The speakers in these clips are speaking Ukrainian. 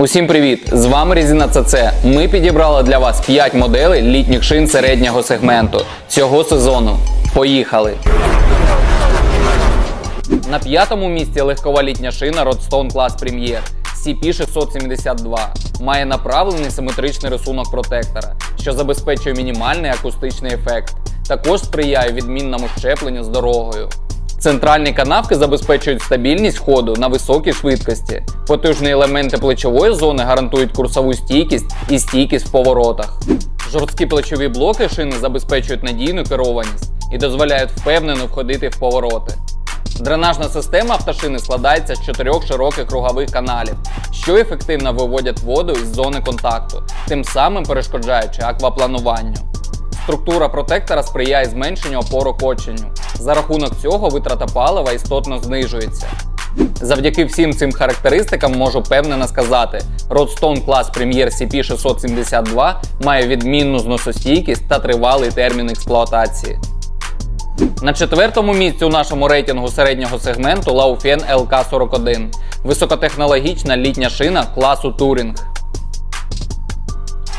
Усім привіт! З вами Резина ЦЦ. Ми підібрали для вас 5 моделей літніх шин середнього сегменту цього сезону. Поїхали! На п'ятому місці легкова літня шина Rodstone Class Premier CP672. Має направлений симетричний рисунок протектора, що забезпечує мінімальний акустичний ефект. Також сприяє відмінному щепленню з дорогою. Центральні канавки забезпечують стабільність ходу на високій швидкості. Потужні елементи плечової зони гарантують курсову стійкість і стійкість в поворотах. Жорсткі плечові блоки шини забезпечують надійну керованість і дозволяють впевнено входити в повороти. Дренажна система автошини складається з чотирьох широких кругових каналів, що ефективно виводять воду із зони контакту, тим самим перешкоджаючи акваплануванню. Структура протектора сприяє зменшенню опору коченню. За рахунок цього витрата палива істотно знижується. Завдяки всім цим характеристикам можу впевнено сказати, Rodstone Class Premier CP672 має відмінну зносостійкість та тривалий термін експлуатації. На четвертому місці у нашому рейтингу середнього сегменту Laufen LK41 високотехнологічна літня шина класу Touring.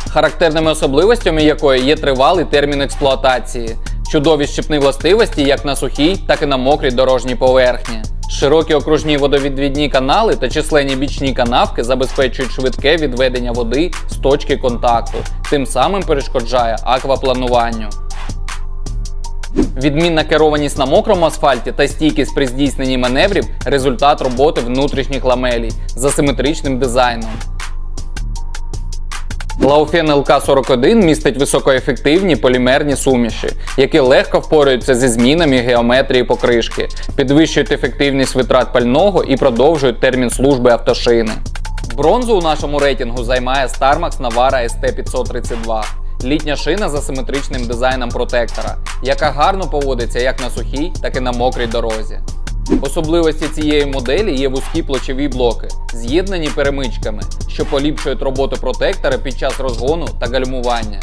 Характерними особливостями якої є тривалий термін експлуатації, чудові щепні властивості як на сухій, так і на мокрій дорожній поверхні. Широкі окружні водовідвідні канали та численні бічні канавки забезпечують швидке відведення води з точки контакту, тим самим перешкоджає акваплануванню. Відмінна керованість на мокрому асфальті та стійкість при здійсненні маневрів результат роботи внутрішніх ламелій за симетричним дизайном. Laufen LK41 містить високоефективні полімерні суміші, які легко впораються зі змінами геометрії покришки, підвищують ефективність витрат пального і продовжують термін служби автошини. Бронзу у нашому рейтингу займає StarMax Navara ST532. Літня шина за симетричним дизайном протектора, яка гарно поводиться як на сухій, так і на мокрій дорозі. Особливості цієї моделі є вузькі плечові блоки, з'єднані перемичками, що поліпшують роботу протектора під час розгону та гальмування.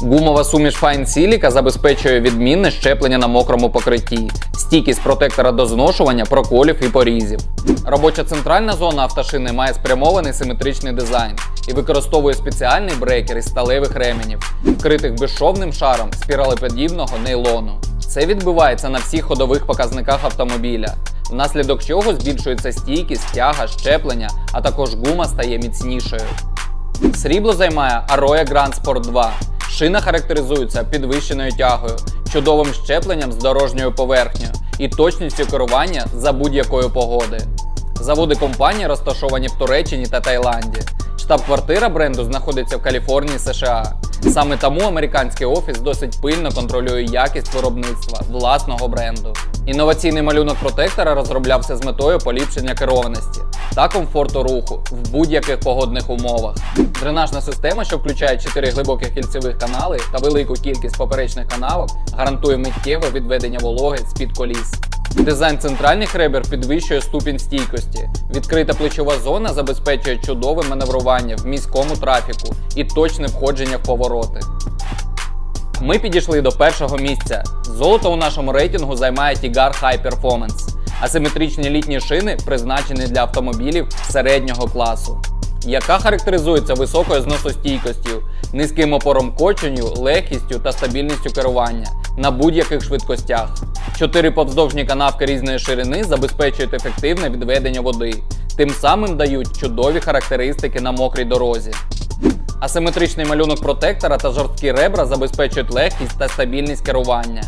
Гумова суміш Fine Silica забезпечує відмінне щеплення на мокрому покритті, стійкість протектора до зношування, проколів і порізів. Робоча центральна зона автошини має спрямований симетричний дизайн і використовує спеціальний брейкер із сталевих ременів, вкритих безшовним шаром спіралеподібного нейлону. Це відбувається на всіх ходових показниках автомобіля, внаслідок чого збільшується стійкість, тяга, щеплення, а також гума стає міцнішою. Срібло займає Aroya Grand Sport 2. Шина характеризується підвищеною тягою, чудовим щепленням з дорожньою поверхнею і точністю керування за будь-якої погоди. Заводи компанії розташовані в Туреччині та Таїланді. Штаб-квартира бренду знаходиться в Каліфорнії, США. Саме тому американський офіс досить пильно контролює якість виробництва власного бренду. Інноваційний малюнок протектора розроблявся з метою поліпшення керованості та комфорту руху в будь-яких погодних умовах. Дренажна система, що включає 4 глибоких кільцевих канали та велику кількість поперечних канавок, гарантує миттєве відведення вологи з-під коліс. Дизайн центральних ребер підвищує ступінь стійкості. Відкрита плечова зона забезпечує чудове маневрування в міському трафіку і точне входження в повороти. Ми підійшли до першого місця. Золото у нашому рейтингу займає Tiggar High Performance. Асиметричні літні шини призначені для автомобілів середнього класу, яка характеризується високою зносостійкістю, низьким опором коченню, легкістю та стабільністю керування на будь-яких швидкостях. Чотири повздовжні канавки різної ширини забезпечують ефективне відведення води, тим самим дають чудові характеристики на мокрій дорозі. Асиметричний малюнок протектора та жорсткі ребра забезпечують легкість та стабільність керування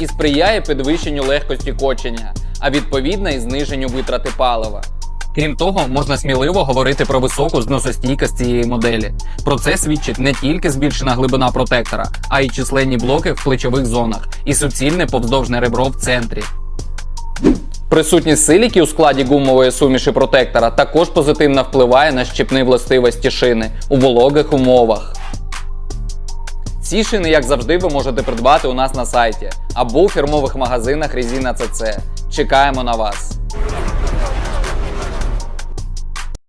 і сприяє підвищенню легкості кочення, а відповідно і зниженню витрати палива. Крім того, можна сміливо говорити про високу зносостійкість цієї моделі. Про це свідчить не тільки збільшена глибина протектора, а й численні блоки в плечових зонах і суцільне повздовжне ребро в центрі. Присутність силіки у складі гумової суміші протектора також позитивно впливає на щепні властивості шини у вологих умовах. Ці шини, як завжди, ви можете придбати у нас на сайті або у фірмових магазинах Резина CC. Чекаємо на вас!